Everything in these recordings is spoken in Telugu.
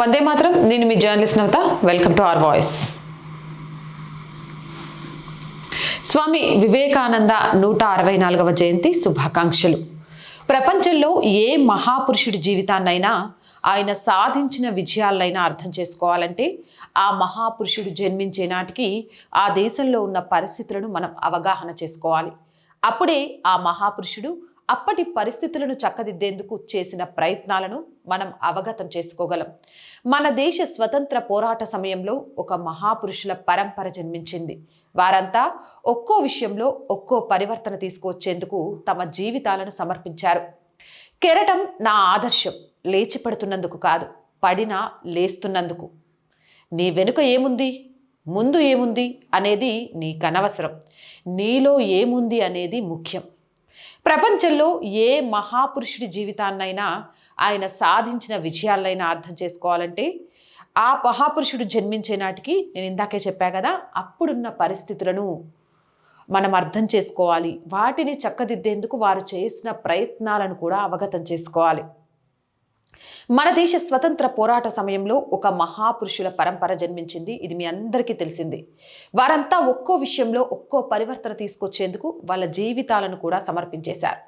వందే మాత్రం. నేను మీ journalist Navata. Welcome to our voice. Swami Vivekananda నూట అరవై నాలుగవ జయంతి శుభాకాంక్షలు. ప్రపంచంలో ఏ మహాపురుషుడి జీవితాన్నైనా ఆయన సాధించిన విజయాలనైనా అర్థం చేసుకోవాలంటే ఆ మహాపురుషుడు జన్మించే నాటికి ఆ దేశంలో ఉన్న పరిస్థితులను మనం అవగాహన చేసుకోవాలి. అప్పుడే ఆ మహాపురుషుడు అప్పటి పరిస్థితులను చక్కదిద్దేందుకు చేసిన ప్రయత్నాలను మనం అవగతం చేసుకోగలం. మన దేశ స్వతంత్ర పోరాట సమయంలో ఒక మహాపురుషుల పరంపర జన్మించింది. వారంతా ఒక్కో విషయంలో ఒక్కో పరివర్తన తీసుకువచ్చేందుకు తమ జీవితాలను సమర్పించారు. కెరటం నా ఆదర్శం లేచిపడుతున్నందుకు కాదు పడినా లేస్తున్నందుకు. నీ వెనుక ఏముంది? ముందు ఏముంది? అనేది నీకనవసరం. నీలో ఏముంది? అనేది ముఖ్యం. ప్రపంచంలో ఏ మహాపురుషుడి జీవితాన్నైనా ఆయన సాధించిన విజయాలైనా అర్థం చేసుకోవాలంటే ఆ మహాపురుషుడు జన్మించే నాటికి నేను ఇందాకే చెప్పా కదా అప్పుడున్న పరిస్థితులను మనం అర్థం చేసుకోవాలి. వాటిని చక్కదిద్దేందుకు వారు చేసిన ప్రయత్నాలను కూడా అవగతం చేసుకోవాలి. మన దేశ స్వతంత్ర పోరాట సమయంలో ఒక మహాపురుషుల పరంపర జన్మించింది. ఇది మీ అందరికీ తెలిసింది. వారంతా ఒక్కో విషయంలో ఒక్కో పరివర్తన తీసుకొచ్చేందుకు వాళ్ళ జీవితాలను కూడా సమర్పించేశారు.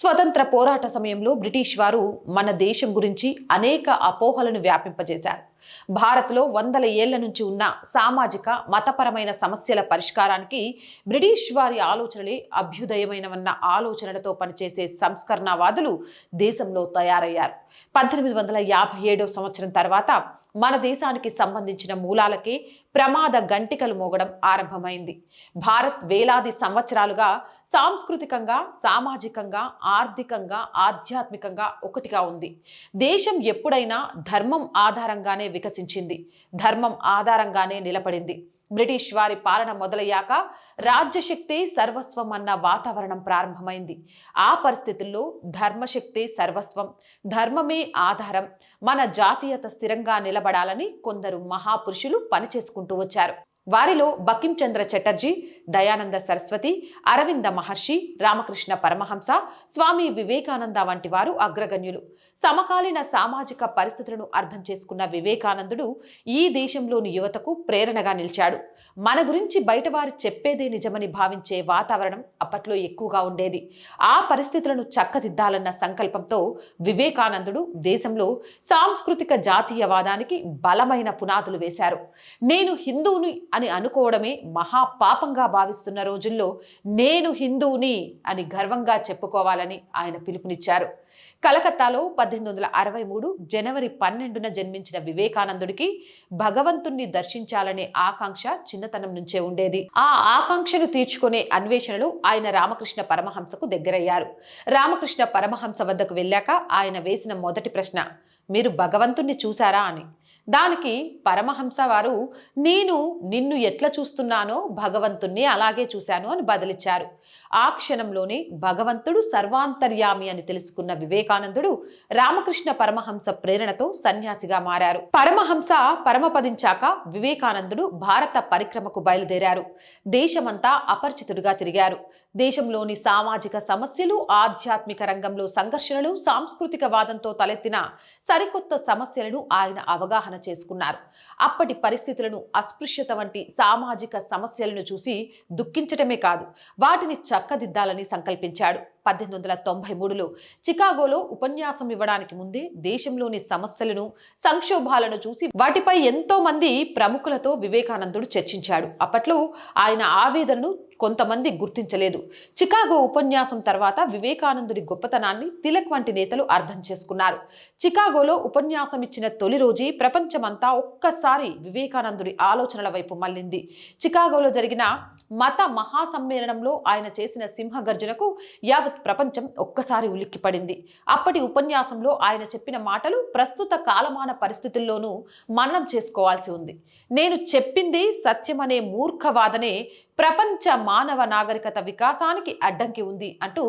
స్వతంత్ర పోరాట సమయంలో బ్రిటిష్ వారు మన దేశం గురించి అనేక అపోహలను వ్యాపింపజేశారు. భారత్లో వందల ఏళ్ళ నుంచి ఉన్న సామాజిక మతపరమైన సమస్యల పరిష్కారానికి బ్రిటిష్ వారి ఆలోచనలే అభ్యుదయమైనవన్న ఆలోచనలతో పనిచేసే సంస్కరణవాదులు దేశంలో తయారయ్యారు. పద్దెనిమిది వందల యాభై ఏడో సంవత్సరం తర్వాత మన దేశానికి సంబంధించిన మూలాలకి ప్రమాద గంటికలు మోగడం ఆరంభమైంది. భారత్ వేలాది సంవత్సరాలుగా సాంస్కృతికంగా సామాజికంగా ఆర్థికంగా ఆధ్యాత్మికంగా ఒకటిగా ఉంది. దేశం ఎప్పుడైనా ధర్మం ఆధారంగానే వికసించింది. ధర్మం ఆధారంగానే నిలబడింది. బ్రిటిష్ వారి పాలన మొదలయ్యాక రాజ్యశక్తి సర్వస్వం అన్న వాతావరణం ప్రారంభమైంది. ఆ పరిస్థితుల్లో ధర్మశక్తే సర్వస్వం ధర్మమే ఆధారం. మన జాతీయత స్థిరంగా నిలబడాలని కొందరు మహాపురుషులు పనిచేసుకుంటూ వచ్చారు. వారిలో బకించంద్ర చటర్జీ దయానంద సరస్వతి అరవింద మహర్షి రామకృష్ణ పరమహంస స్వామి వివేకానంద వంటి వారు అగ్రగణ్యులు. సమకాలీన సామాజిక పరిస్థితులను అర్థం చేసుకున్న వివేకానందుడు ఈ దేశంలోని యువతకు ప్రేరణగా నిలిచాడు. మన గురించి బయటవారు చెప్పేదే నిజమని భావించే వాతావరణం అప్పట్లో ఎక్కువగా ఉండేది. ఆ పరిస్థితులను చక్కదిద్దాలన్న సంకల్పంతో వివేకానందుడు దేశంలో సాంస్కృతిక జాతీయవాదానికి బలమైన పునాదులు వేశారు. నేను హిందువుని అని అనుకోవడమే మహాపాపంగా భావిస్తున్న రోజుల్లో నేను హిందువుని అని గర్వంగా చెప్పుకోవాలని ఆయన పిలుపునిచ్చారు. కలకత్తాలో పద్దెనిమిది వందల అరవై మూడు జనవరి పన్నెండున జన్మించిన వివేకానందుడికి భగవంతుణ్ణి దర్శించాలనే ఆకాంక్ష చిన్నతనం నుంచే ఉండేది. ఆ ఆకాంక్షను తీర్చుకునే అన్వేషణలు ఆయన రామకృష్ణ పరమహంసకు దగ్గరయ్యారు. రామకృష్ణ పరమహంస వద్దకు వెళ్ళాక ఆయన వేసిన మొదటి ప్రశ్న మీరు భగవంతుణ్ణి చూశారా? అని. దానికి పరమహంస వారు నేను నిన్ను ఎట్లా చూస్తున్నానో భగవంతుణ్ణి అలాగే చూశాను అని బదిలిచ్చారు. ఆ క్షణంలోనే భగవంతుడు సర్వాంతర్యామి అని తెలుసుకున్న వివేకానందుడు రామకృష్ణ పరమహంస ప్రేరణతో సన్యాసిగా మారారు. పరమహంస పరమపదించాక వివేకానందుడు భారత పరిక్రమకు బయలుదేరారు. దేశమంతా అపరిచితుడిగా తిరిగారు. దేశంలోని సామాజిక సమస్యలు ఆధ్యాత్మిక రంగంలో సంఘర్షణలు సాంస్కృతిక వాదంతో తలెత్తిన సరికొత్త సమస్యలను ఆయన అవగాహన చేసుకున్నారు. అప్పటి పరిస్థితులను అస్పృశ్యత వంటి సామాజిక సమస్యలను చూసి దుఃఖించటమే కాదు వాటిని చక్కదిద్దాలని సంకల్పించాడు. పద్దెనిమిది వందల తొంభై మూడులో చికాగోలో ఉపన్యాసం ఇవ్వడానికి ముందే దేశంలోని సమస్యలను సంక్షోభాలను చూసి వాటిపై ఎంతో మంది ప్రముఖులతో వివేకానందుడు చర్చించాడు. అప్పట్లో ఆయన ఆవేదనను కొంతమంది గుర్తించలేదు. చికాగో ఉపన్యాసం తర్వాత వివేకానందుడి గొప్పతనాన్ని తిలక్ వంటి నేతలు అర్థం చేసుకున్నారు. చికాగోలో ఉపన్యాసం ఇచ్చిన తొలి రోజే ప్రపంచమంతా ఒక్కసారి వివేకానందుడి ఆలోచనల వైపు మళ్ళింది. చికాగోలో జరిగిన మత మహాసమ్మేళనంలో ఆయన చేసిన సింహగర్జనకు యావత్ ప్రపంచం ఒక్కసారి ఉలిక్కిపడింది అప్పటి ఉపన్యాసంలో ఆయన చెప్పిన మాటలు ప్రస్తుత కాలమాన పరిస్థితుల్లోనూ మననం చేసుకోవాల్సి ఉంది. నేను చెప్పింది సత్యమనే మూర్ఖవాదనే ప్రపంచ మానవ నాగరికత వికాసానికి అడ్డంకి ఉంది అంటూ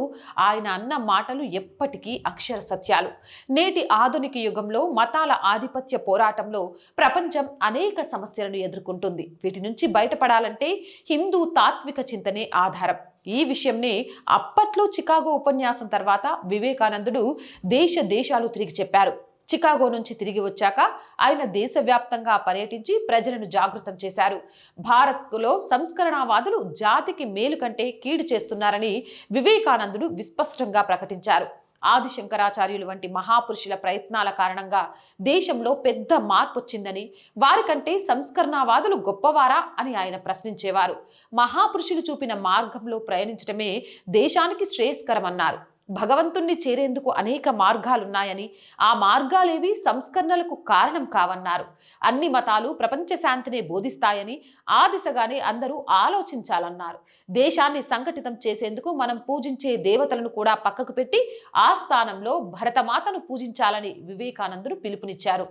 ఆయన అన్న మాటలు ఎప్పటికీ అక్షర సత్యాలు. నేటి ఆధునిక యుగంలో మతాల ఆధిపత్య పోరాటంలో ప్రపంచం అనేక సమస్యలను ఎదుర్కొంటుంది. వీటి నుంచి బయటపడాలంటే హిందూ తాత్విక చింతనే ఆధారం. ఈ విషయంనే అప్పట్లో చికాగో ఉపన్యాసం తర్వాత వివేకానందుడు దేశ దేశాలు తిరిగి చెప్పారు. చికాగో నుంచి తిరిగి వచ్చాక ఆయన దేశవ్యాప్తంగా పర్యటించి ప్రజలను జాగృతం చేశారు. భారత్లో సంస్కరణవాదులు జాతికి మేలు కంటే కీడు చేస్తున్నారని వివేకానందుడు విస్పష్టంగా ప్రకటించారు. ఆది శంకరాచార్యులు వంటి మహాపురుషుల ప్రయత్నాల కారణంగా దేశంలో పెద్ద మార్పు వచ్చిందని వారికంటే సంస్కరణవాదులు గొప్పవారా అని ఆయన ప్రశ్నించేవారు. మహాపురుషులు చూపిన మార్గంలో ప్రయాణించడమే దేశానికి శ్రేయస్కరమన్నారు. భగవంతుణ్ణి చేరేందుకు అనేక మార్గాలున్నాయని ఆ మార్గాలేవి సంస్కరణలకు కారణం కావన్నారు. అన్ని మతాలు ప్రపంచ శాంతినే బోధిస్తాయని ఆ దిశగానే అందరూ ఆలోచించాలన్నారు. దేశాన్ని సంఘటితం చేసేందుకు మనం పూజించే దేవతలను కూడా పక్కకు పెట్టి ఆ స్థానంలో భరతమాతను పూజించాలని వివేకానందుడు పిలుపునిచ్చారు.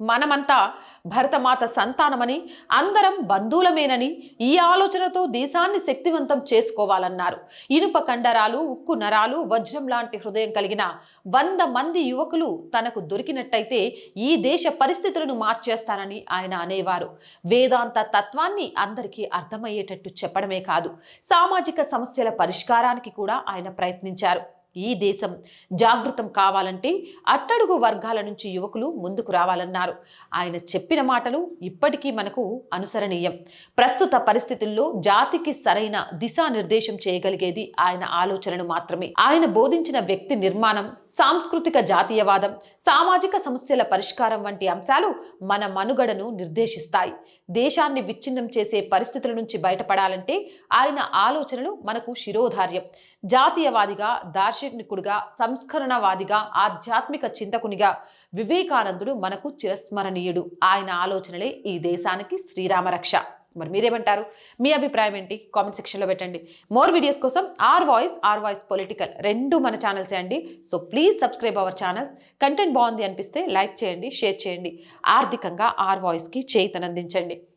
మనమంతా భరతమాత సంతానమని అందరం బంధువులమేనని ఈ ఆలోచనతో దేశాన్ని శక్తివంతం చేసుకోవాలన్నారు. ఇనుప కండరాలు ఉక్కు నరాలు వజ్రం లాంటి హృదయం కలిగిన వంద మంది యువకులు తనకు దొరికినట్టయితే ఈ దేశ పరిస్థితులను మార్చేస్తానని ఆయన అనేవారు. వేదాంత తత్వాన్ని అందరికీ అర్థమయ్యేటట్టు చెప్పడమే కాదు సామాజిక సమస్యల పరిష్కారానికి కూడా ఆయన ప్రయత్నించారు. ఈ దేశం జాగృతం కావాలంటే అట్టడుగు వర్గాల నుంచి యువకులు ముందుకు రావాలన్నారు. ఆయన చెప్పిన మాటలు ఇప్పటికీ మనకు అనుసరణీయం. ప్రస్తుత పరిస్థితుల్లో జాతికి సరైన దిశానిర్దేశం చేయగలిగేది ఆయన ఆలోచనలు మాత్రమే. ఆయన బోధించిన వ్యక్తి నిర్మాణం సాంస్కృతిక జాతీయవాదం సామాజిక సమస్యల పరిష్కారం వంటి అంశాలు మన మనుగడను నిర్దేశిస్తాయి. దేశాన్ని విచ్ఛిన్నం చేసే పరిస్థితుల నుంచి బయటపడాలంటే ఆయన ఆలోచనలు మనకు శిరోధార్యం. జాతీయవాదిగా దార్శనికుడిగా సంస్కరణవాదిగా ఆధ్యాత్మిక చింతకునిగా వివేకానందుడు మనకు చిరస్మరణీయుడు. ఆయన ఆలోచనలే ఈ దేశానికి శ్రీరామరక్ష మరి మీరేమంటారు? మీ అభిప్రాయం ఏంటి? కామెంట్ సెక్షన్లో పెట్టండి. మోర్ వీడియోస్ కోసం R voice R voice political రెండు మన ఛానల్సే అండి. So please subscribe our channels. Content బాగుంది అనిపిస్తే లైక్ చేయండి షేర్ చేయండి. ఆర్థికంగా ఆర్ వాయిస్కి చేతనందించండి